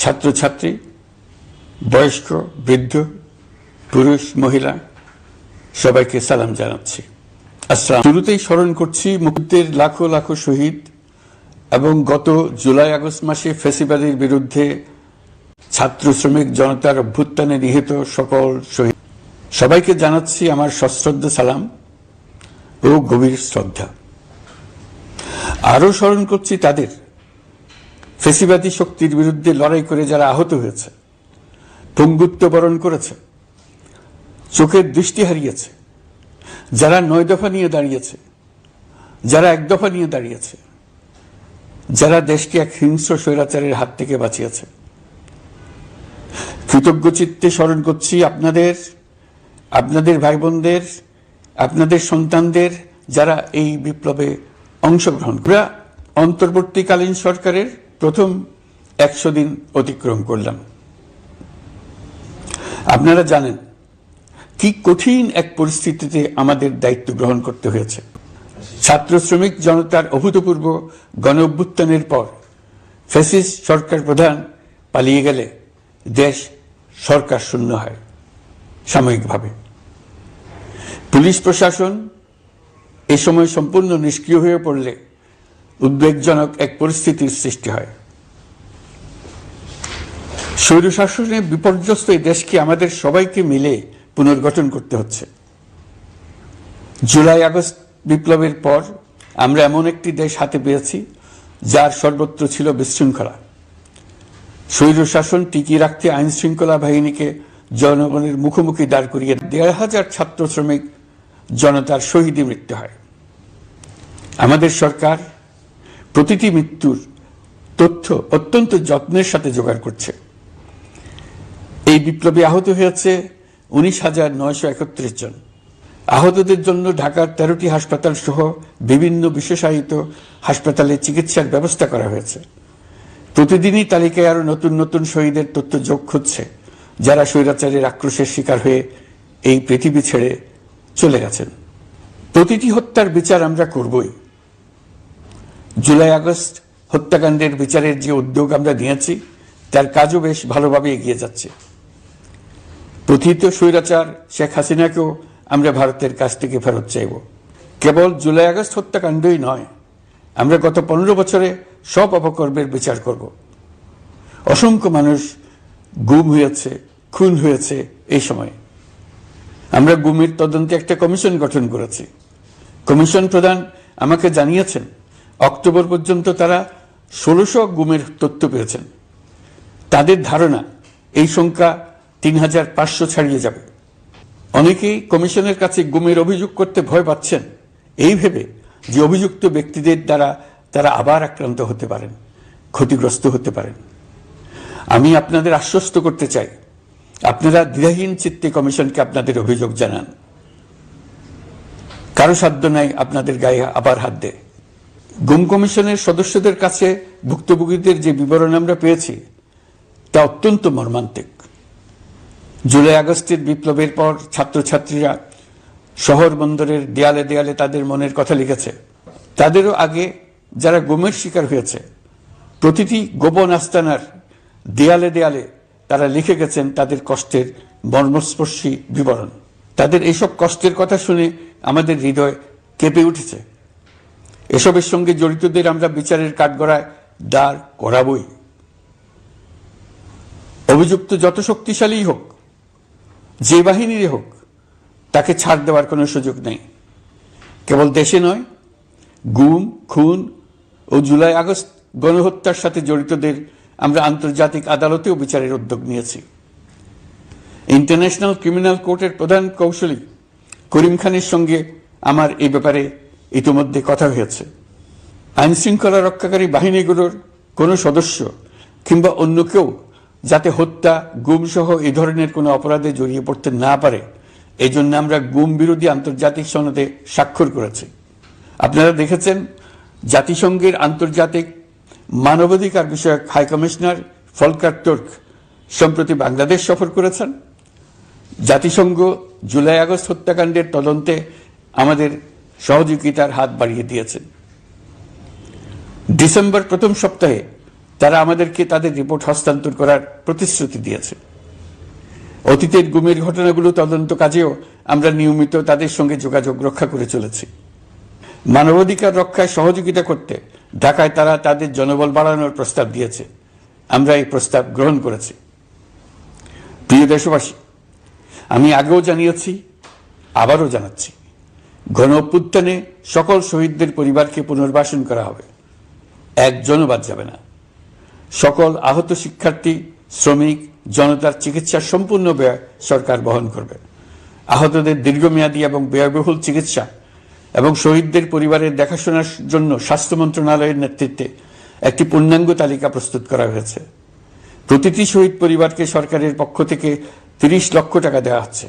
ছাত্রছাত্রী, বয়স্ক, বৃদ্ধ, পুরুষ, মহিলা, সবাইকে সালাম জানাচ্ছি। আসসালাম। শুরুতেই স্মরণ করছি মুক্তির লাখো লাখো শহীদ এবং গত জুলাই আগস্ট মাসে ফেসিবাদের বিরুদ্ধে ছাত্র শ্রমিক জনতার অভ্যুত্থানে নিহিত সকল শহীদ। সবাইকে জানাচ্ছি আমার সশ্রদ্ধ সালাম ও গভীর শ্রদ্ধা। আরও স্মরণ করছি তাদের ফেসিবাদী শক্তির বিরুদ্ধে লড়াই করে যারা আহত হয়েছে পঙ্গুত্ব বরণ করেছে, চোখের দৃষ্টি হারিয়েছে, যারা নয় দফা নিয়ে দাঁড়িয়েছে, যারা এক দফা নিয়ে দাঁড়িয়েছে, যারা দেশকে এক হিংস্র স্বৈরাচারের হাত থেকে বাঁচিয়েছে। কৃতজ্ঞ চিত্তে স্মরণ করছি আপনাদের আপনাদের ভাই বোনদের আপনাদের সন্তানদের যারা এই বিপ্লবে অংশগ্রহণ আমরা অন্তর্বর্তীকালীন সরকারের প্রথম একশো দিন অতিক্রম করলাম। আপনারা জানেন কি কঠিন এক পরিস্থিতিতে আমাদের দায়িত্ব গ্রহণ করতে হয়েছে। ছাত্র শ্রমিক জনতার অভূতপূর্ব গণ অভ্যুত্থানের পর ফ্যাসিস্ট সরকার প্রধান পালিয়ে গেলে দেশ সরকার শূন্য হয়, সাময়িকভাবে। পুলিশ প্রশাসন এ সময় সম্পূর্ণ নিষ্ক্রিয় হয়ে পড়লে উদ্বেগজনক এক পরিস্থিতির সৃষ্টি হয়। স্বৈরশাসনে বিপর্যস্ত এই দেশকে আমাদের সবাইকে মিলে পুনর্গঠন করতে হচ্ছে। জুলাই আগস্ট বিপ্লবের পর আমরা এমন একটি দেশ হাতে পেয়েছি, যার সর্বত্র ছিল বিশৃঙ্খলা। স্বৈরশাসন টিকিয়ে রাখতে আইন শৃঙ্খলা বাহিনীকে জনগণের মুখোমুখি দাঁড় করিয়ে দেড় হাজার ছাত্র শ্রমিক জনতার শহীদী মৃত্যু হয়। আমাদের সরকার প্রতিটি মৃত্যুর তথ্য অত্যন্ত যত্নের সাথে জোগাড় করছে। এই বিপ্লবে আহত হয়েছে উনিশ হাজার নয়শো একত্রিশ জন। আহতদের জন্য ঢাকার তেরোটি হাসপাতাল সহ বিভিন্ন বিশেষায়িত হাসপাতালে চিকিৎসার ব্যবস্থা করা হয়েছে। প্রতিদিনই তালিকায় আরও নতুন নতুন শহীদের তথ্য যোগ হচ্ছে, যারা স্বৈরাচারের আক্রোশের শিকার হয়ে এই পৃথিবী ছেড়ে চলে গেছেন। প্রতিটি হত্যার বিচার আমরা করবই। জুলাই আগস্ট হত্যাকাণ্ডের বিচারের যে উদ্যোগ আমরা নিয়েছি, তার কাজও বেশ ভালোভাবে এগিয়ে যাচ্ছে। প্রথিত স্বৈরাচার শেখ হাসিনাকেও আমরা ভারতের কাছ থেকে ফেরত চাইব। কেবল জুলাই আগস্ট হত্যাকাণ্ডই নয়, আমরা গত পনেরো বছরে সব অপকর্মের বিচার করব। অসংখ্য মানুষ গুম হয়েছে, খুন হয়েছে এই সময়। আমরা গুমের তদন্তে একটা কমিশন গঠন করেছি। কমিশন প্রধান আমাকে জানিয়েছেন অক্টোবর পর্যন্ত তারা ষোলোশো গুমের তথ্য পেয়েছেন। তাদের ধারণা, এই সংখ্যা তিন হাজার পাঁচশো ছাড়িয়ে যাবে। অনেকেই কমিশনের কাছে গুমের অভিযোগ করতে ভয় পাচ্ছেন। এই ভেবে যে অভিযুক্ত ব্যক্তিদের দ্বারা তারা আবার আক্রান্ত হতে পারেন, ক্ষতিগ্রস্ত হতে পারেন। আমি আপনাদের আশ্বস্ত করতে চাই, আপনারা দ্বিধাহীন চিত্তে কমিশনকে আপনাদের অভিযোগ জানান। কারও সাধ্য নাই আপনাদের গায়ে আবার হাত দেয়। গুম কমিশনের সদস্যদের কাছে ভুক্তভোগীদের যে বিবরণ আমরা পেয়েছি, তা অত্যন্ত মর্মান্তিক। জুলাই আগস্টের বিপ্লবের পর ছাত্রছাত্রীরা শহর বন্দরের দেয়ালে দেয়ালে তাদের মনের কথা লিখেছে। তাদেরও আগে যারা গুমের শিকার হয়েছে, প্রতিটি গোপন আস্তানার দেয়ালে দেয়ালে তারা লিখে গেছেন তাদের কষ্টের মর্মস্পর্শী বিবরণ। তাদের এইসব কষ্টের কথা শুনে আমাদের হৃদয় কেঁপে উঠেছে। এসবের সঙ্গে জড়িতদের আমরা বিচারের কাঠগড়ায় দাঁড় করাবই। অভিযুক্ত যত শক্তিশালী হোক, যে বাহিনীরই হোক, তাকে ছাড় দেওয়ার কোনো সুযোগ নেই। কেবল দেশে নয়, গুম, খুন ও জুলাই আগস্ট গণহত্যার সাথে জড়িতদের আমরা আন্তর্জাতিক আদালতেও বিচারের উদ্যোগ নিয়েছি। ইন্টারন্যাশনাল ক্রিমিনাল কোর্টের প্রধান কৌশলী করিম খানের সঙ্গে আমার এই ব্যাপারে ইতিমধ্যে কথা হয়েছে। আইন শৃঙ্খলা রক্ষাকারী বাহিনীগুলোর কোনো সদস্য কিংবা অন্য কেউ যাতে হত্যা গুম সহ এই ধরনের কোনো অপরাধে জড়িয়ে পড়তে না পারে এই জন্য আমরা গুম বিরোধী আন্তর্জাতিক সনদে স্বাক্ষর করেছি। আপনারা দেখেছেন, জাতিসংঘের আন্তর্জাতিক মানবাধিকার বিষয়ক হাই কমিশনার ফলকার তুর্ক সম্প্রতি বাংলাদেশ সফর করেছেন। জাতিসংঘ জুলাই আগস্ট হত্যাকাণ্ডের তদন্তে আমাদের সহযোগিতার হাত বাড়িয়ে দিয়েছেন। ডিসেম্বর প্রথম সপ্তাহে তারা আমাদেরকে তাদের রিপোর্ট হস্তান্তর করার প্রতিশ্রুতি দিয়েছে। অতীতের গুমের ঘটনাগুলো তদন্ত কাজেও আমরা নিয়মিত তাদের সঙ্গে যোগাযোগ রক্ষা করে চলেছি। মানবাধিকার রক্ষায় সহযোগিতা করতে ঢাকায় তারা তাদের জনবল বাড়ানোর প্রস্তাব দিয়েছে। আমরা এই প্রস্তাব গ্রহণ করেছি। প্রিয় দেশবাসী, আমি আগেও জানিয়েছি, আবারও জানাচ্ছি অভ্যুত্থানে সকল শহীদদের পরিবারকে পুনর্বাসন করা হবে। একজনও বাদ যাবে না। সকল আহত শিক্ষার্থী, শ্রমিক, জনতার চিকিৎসার সম্পূর্ণ ব্যয় সরকার বহন করবে। আহতদের দীর্ঘমেয়াদী এবং ব্যয়বহুল চিকিৎসা এবং শহীদদের পরিবারের দেখাশোনার জন্য স্বাস্থ্য মন্ত্রণালয়ের নেতৃত্বে একটি পূর্ণাঙ্গ তালিকা প্রস্তুত করা হয়েছে। প্রতিটি শহীদ পরিবারকে সরকারের পক্ষ থেকে তিরিশ লক্ষ টাকা দেওয়া হচ্ছে।